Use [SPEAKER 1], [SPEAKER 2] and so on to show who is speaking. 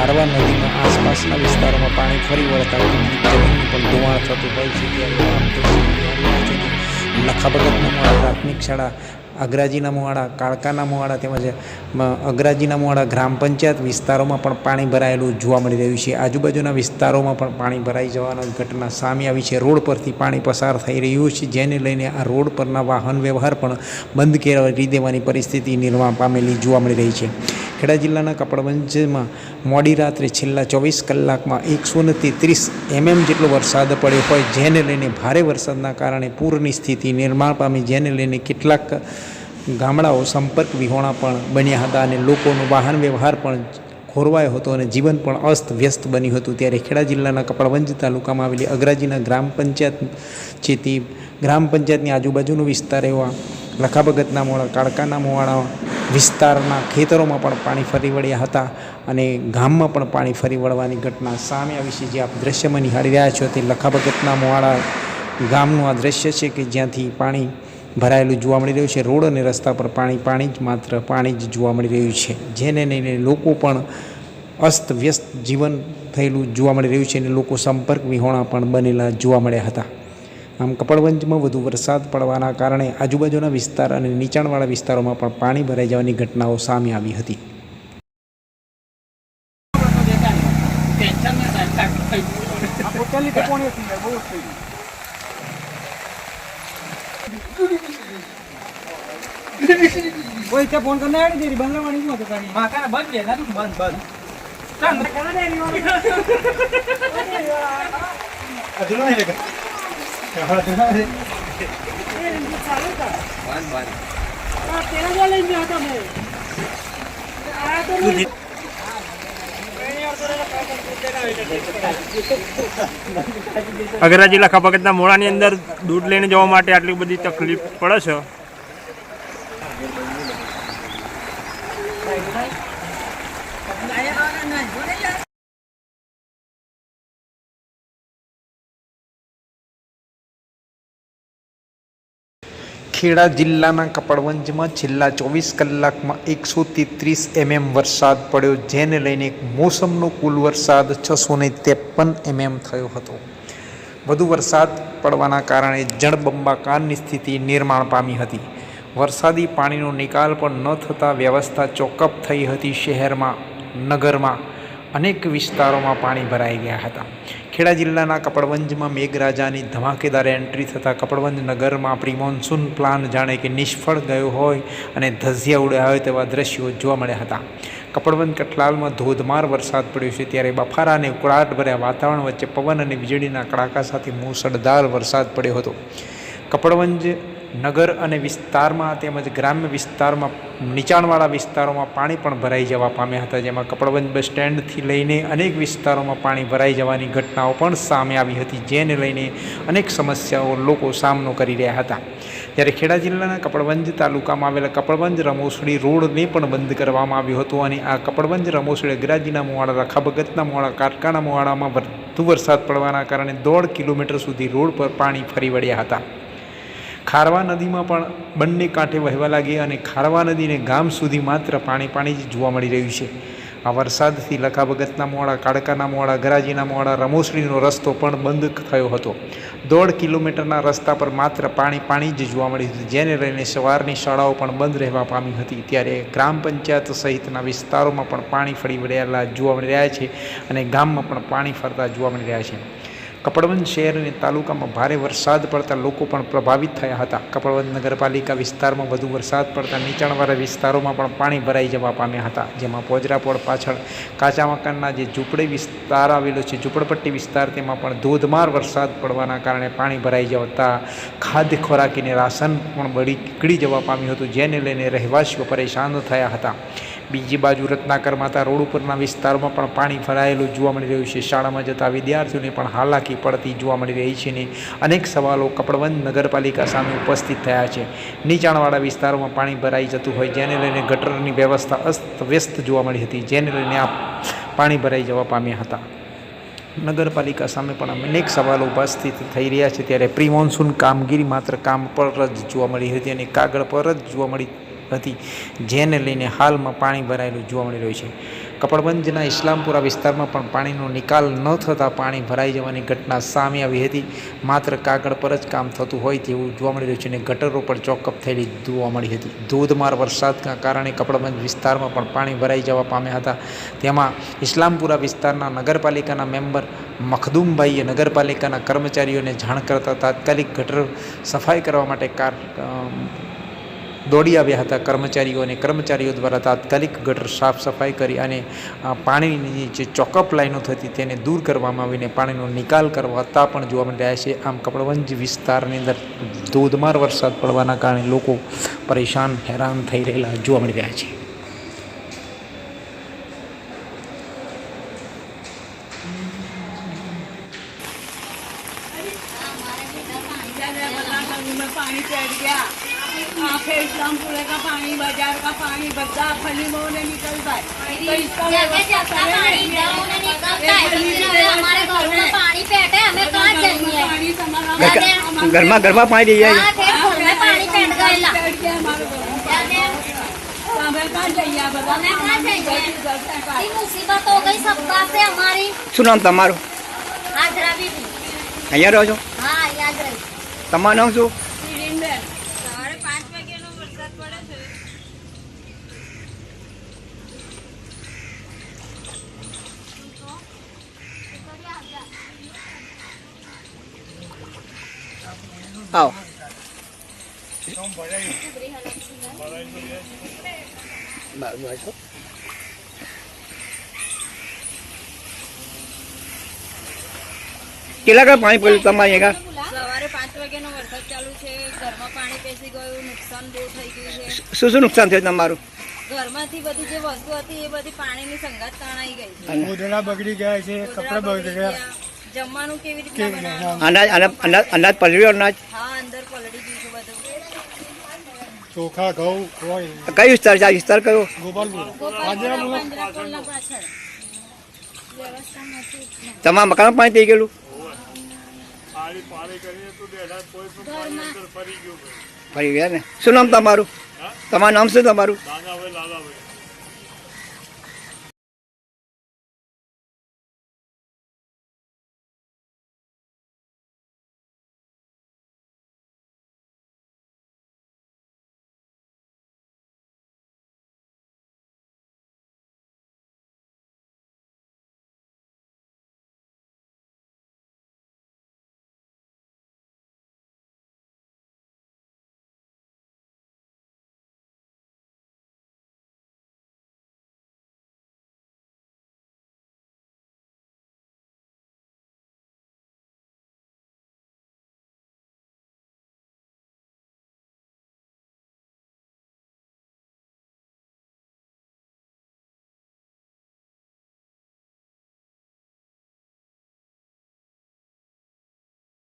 [SPEAKER 1] ખારવા નદીના આસપાસના વિસ્તારોમાં પાણી ફરી વળતા કેટલીક જમીન પણ ધોવાણ થતું હોય છે. લખાભગતના મોડા પ્રાથમિક શાળા, અગ્રાજીના મોવાડા, કાળકાના મોવાડા તેમજ અગ્રાજીના મોવાડા ગ્રામ પંચાયત વિસ્તારોમાં પણ પાણી ભરાયેલું જોવા મળી રહ્યું છે. આજુબાજુના વિસ્તારોમાં પણ પાણી ભરાઈ જવાની ઘટના સામે આવી છે. રોડ પરથી પાણી પસાર થઈ રહ્યું છે, જેને લઈને આ રોડ પરના વાહન વ્યવહાર પણ બંધ કરી દેવાની પરિસ્થિતિ નિર્માણ પામેલી જોવા મળી રહી છે. ખેડા જિલ્લાના કપડવંજમાં મોડી રાત્રે છેલ્લા ચોવીસ કલાકમાં એકસો ને તેત્રીસ એમએમ જેટલો વરસાદ પડ્યો હોય, જેને લઈને ભારે વરસાદના કારણે પૂરની સ્થિતિ નિર્માણ પામી, જેને લઈને કેટલાક ગામડાઓ સંપર્ક વિહોણા પણ બન્યા હતા અને લોકોનો વાહન વ્યવહાર પણ ખોરવાયો હતો અને જીવન પણ અસ્ત વ્યસ્ત બન્યું હતું. ત્યારે ખેડા જિલ્લાના કપડવંજ તાલુકામાં આવેલી અગ્રાજીના ગ્રામ પંચાયત, જેથી ગ્રામ પંચાયતની આજુબાજુનો વિસ્તાર એવા લખાભગતના મોડા કાળકાના મોવાડા, વિસ્તારના ખેતરોમાં પણ પાણી ફરી વળ્યા હતા અને ગામમાં પણ પાણી ફરી વળવાની ઘટના સામે આવી છે. જે આપ દ્રશ્યમાં નિહાળી રહ્યા છો તે લખાભગતના મોવાડા ગામનું આ દ્રશ્ય છે કે જ્યાંથી પાણી ભરાયેલું જોવા મળી રહ્યું છે. રોડ અને રસ્તા પર પાણી પાણી જ માત્ર પાણી જ જોવા મળી રહ્યું છે. જેને લઈને લોકો પણ અસ્ત વ્યસ્ત જીવન થયેલું જોવા મળી રહ્યું છે અને લોકો સંપર્ક વિહોણા પણ બનેલા જોવા મળ્યા હતા. આમ કપડવંજમાં વધુ વરસાદ પડવાના કારણે આજુબાજુના વિસ્તાર અને નીચાણવાળા વિસ્તારોમાં પણ પાણી ભરાઈ જવાની ઘટનાઓ સામે આવી હતી.
[SPEAKER 2] ત્યાં ફોન કરીને આવી શું હતું
[SPEAKER 3] બંધ બંધ બંધ. નહીં રેખા.
[SPEAKER 4] અગરા જિલ્લા ખપાકતના મોડાની અંદર દૂધ લઈને જવા માટે આટલી બધી તકલીફ પડે છે.
[SPEAKER 1] ખેડા જિલ્લાના કપડવંજમાં છેલ્લા ચોવીસ કલાકમાં એકસો તેત્રીસ એમએમ વરસાદ પડ્યો, જેને લઈને મોસમનો કુલ વરસાદ છસો ને ત્રેપન એમએમ થયો હતો. વધુ વરસાદ પડવાના કારણે જળબંબાકારની સ્થિતિ નિર્માણ પામી હતી. વરસાદી પાણીનો નિકાલ પણ ન થતાં વ્યવસ્થા ચોકઅપ થઈ હતી શહેરમાં, નગરમાં, અનેક વિસ્તારોમાં પાણી ભરાઈ ગયા હતા. ખેડા જિલ્લાના કપડવંજમાં મેઘરાજાની ધમાકેદાર એન્ટ્રી થતાં કપડવંજ નગરમાં પ્રી મોન્સૂન પ્લાન જાણે કે નિષ્ફળ ગયો હોય અને ધજિયા ઉડ્યા હોય તેવા દ્રશ્યો જોવા મળ્યા હતા. કપડવંજ કટલાલમાં ધોધમાર વરસાદ પડ્યો છે ત્યારે બફારા અને ઉકળાટ ભર્યા વાતાવરણ વચ્ચે પવન અને વીજળીના કડાકા સાથે મુસળધાર વરસાદ પડ્યો હતો. કપડવંજ નગર અને વિસ્તારમાં તેમજ ગ્રામ્ય વિસ્તારમાં નીચાણવાળા વિસ્તારોમાં પાણી પણ ભરાઈ જવા પામ્યા હતા. જેમાં કપડવંજ બસ સ્ટેન્ડથી લઈને અનેક વિસ્તારોમાં પાણી ભરાઈ જવાની ઘટનાઓ પણ સામે આવી હતી, જેને લઈને અનેક સમસ્યાઓ લોકો સામનો કરી રહ્યા હતા. જ્યારે ખેડા જિલ્લાના કપડવંજ તાલુકામાં આવેલા કપડવંજ રમોસડી રોડને પણ બંધ કરવામાં આવ્યો હતો અને આ કપડવંજ રમોસડી અગ્રાજીના મોવાડા, રખાભગતના મોવાડા કાટકાના મોવાડામાં વધુ વરસાદ પડવાના કારણે દોઢ કિલોમીટર સુધી રોડ પર પાણી ફરી વળ્યા હતા. ખારવા નદીમાં પણ બંને કાંઠે વહેવા લાગી અને ખારવા નદીને ગામ સુધી માત્ર પાણી પાણી જ જોવા મળી રહ્યું છે. આ વરસાદથી લખાભગતના મોડા, કાળકાના મોડા, ગરાજીના મોડા, રમોસડીનો રસ્તો પણ બંધ થયો હતો. દોઢ કિલોમીટરના રસ્તા પર માત્ર પાણી પાણી જ જોવા મળ્યું હતું, જેને લઈને સવારની શાળાઓ પણ બંધ રહેવા પામી હતી. ત્યારે ગ્રામ પંચાયત સહિતના વિસ્તારોમાં પણ પાણી ફરી વળેલા જોવા મળી રહ્યા છે અને ગામમાં પણ પાણી ફરતા જોવા મળી રહ્યા છે. કપડવંજ શહેર અને તાલુકામાં ભારે વરસાદ પડતા લોકો પણ પ્રભાવિત થયા હતા. કપડવંજ નગરપાલિકા વિસ્તારમાં વધુ વરસાદ પડતા નીચાણવાળા વિસ્તારોમાં પણ પાણી ભરાઈ જવા પામ્યા હતા, જેમાં પોજરાપોળ પાછળ કાચા મકાનના જે ઝૂંપડી વિસ્તાર આવેલો છે, ઝૂંપડપટ્ટી વિસ્તાર, તેમાં પણ ધોધમાર વરસાદ પડવાના કારણે પાણી ભરાઈ જતા ખાદ્ય ખોરાકીને રાશન પણ બળી નીકળી જવા પામ્યું હતું, જેને લઈને રહેવાસીઓ પરેશાન થયા હતા. બીજી બાજુ રત્નાકર માતા રોડ ઉપરના વિસ્તારમાં પણ પાણી ભરાયેલું જોવા મળી રહ્યું છે. શાળામાં જતા વિદ્યાર્થીઓને પણ હાલાકી પડતી જોવા મળી રહી છે ને અનેક સવાલો કપડવંદ નગરપાલિકા સામે ઉપસ્થિત થયા છે. નીચાણવાળા વિસ્તારોમાં પાણી ભરાઈ જતું હોય જેને લઈને ગટરની વ્યવસ્થા અસ્ત વ્યસ્ત જોવા મળી હતી, જેને લઈને આ પાણી ભરાઈ જવા પામ્યા હતા. નગરપાલિકા સામે પણ અનેક સવાલો ઉપસ્થિત થઈ રહ્યા છે, ત્યારે પ્રી મોન્સૂન કામગીરી માત્ર કામ પર જ જોવા મળી હતી અને કાગળ પર જ જોવા મળી હતી, જેને લઈને હાલમાં પાણી ભરાયેલું જોવા મળી રહ્યું છે. કપડબંજના ઇસ્લામપુરા વિસ્તારમાં પણ પાણીનો નિકાલ ન થતાં પાણી ભરાઈ જવાની ઘટના સામે આવી હતી. માત્ર કાગળ પર જ કામ થતું હોય તેવું જોવા મળી રહ્યું છે અને ગટરો પર ચોકઅપ થયેલી જોવા મળી હતી. ધોધમાર વરસાદના કારણે કપડબંજ વિસ્તારમાં પણ પાણી ભરાઈ જવા પામ્યા હતા. તેમાં ઇસ્લામપુરા વિસ્તારના નગરપાલિકાના મેમ્બર મખદુમભાઈએ નગરપાલિકાના કર્મચારીઓને જાણ કરતા તાત્કાલિક ગટર સફાઈ કરવા માટે કાર દોડી આવ્યા હતા કર્મચારીઓ અને કર્મચારીઓ દ્વારા તાત્કાલિક ગટર સાફ સફાઈ કરી અને પાણીની જે ચોકઅપ લાઈનો થતી તેને દૂર કરવામાં આવીને પાણીનો નિકાલ કરવાતા પણ જોવા મળી રહ્યા છે. આમ કપડવંજ વિસ્તારની અંદર ધોધમાર વરસાદ પડવાના કારણે લોકો પરેશાન, હેરાન થઈ રહેલા જોવા મળી રહ્યા છે.
[SPEAKER 5] हमें कहाँ जाइए
[SPEAKER 6] आप बताओ?
[SPEAKER 5] हमें कहाँ जाइए?
[SPEAKER 6] घर से
[SPEAKER 5] ये
[SPEAKER 6] पानी-
[SPEAKER 5] मुसीबत हो गई सबका से हमारी
[SPEAKER 3] શું નામ તમારું
[SPEAKER 5] हाजरा भी थी
[SPEAKER 3] અહીંયા રહો છો
[SPEAKER 5] हाँ याद रही
[SPEAKER 3] તમારું નામ શું આવો. કેટલા કણ પાણી પડ્યું તમારે અહીંયા
[SPEAKER 7] સવારે પાંચ વાગ્યાનો વરસાદ ચાલુ છે ઘરમાં પાણી પેસી ગયું નુકસાન બહુ થઈ ગયું છે.
[SPEAKER 3] શું શું નુકસાન થયું તમારું?
[SPEAKER 7] ઘરમાંથી બધી જે વસ્તુ હતી એ બધી પાણીની સંગાત તણાઈ ગઈ છે.
[SPEAKER 2] બગડી ગયા છે કપડા બગડી ગયા.
[SPEAKER 7] જમવાનું કેવી રીતના બનાવવાનું?
[SPEAKER 3] અનાજ અનાજ અનાજ પલળ્યું અનાજ.
[SPEAKER 7] હા અંદર પલળી ગયું બધું.
[SPEAKER 2] ચોખા ઘઉં હોય.
[SPEAKER 3] કઈ વિસ્તાર છે? આ વિસ્તાર કયો? તમારા મકાનમાં પાણી થઈ ગયેલું? ફરી ગયા ને? શું નામ તમારું? તમારું નામ શું તમારું?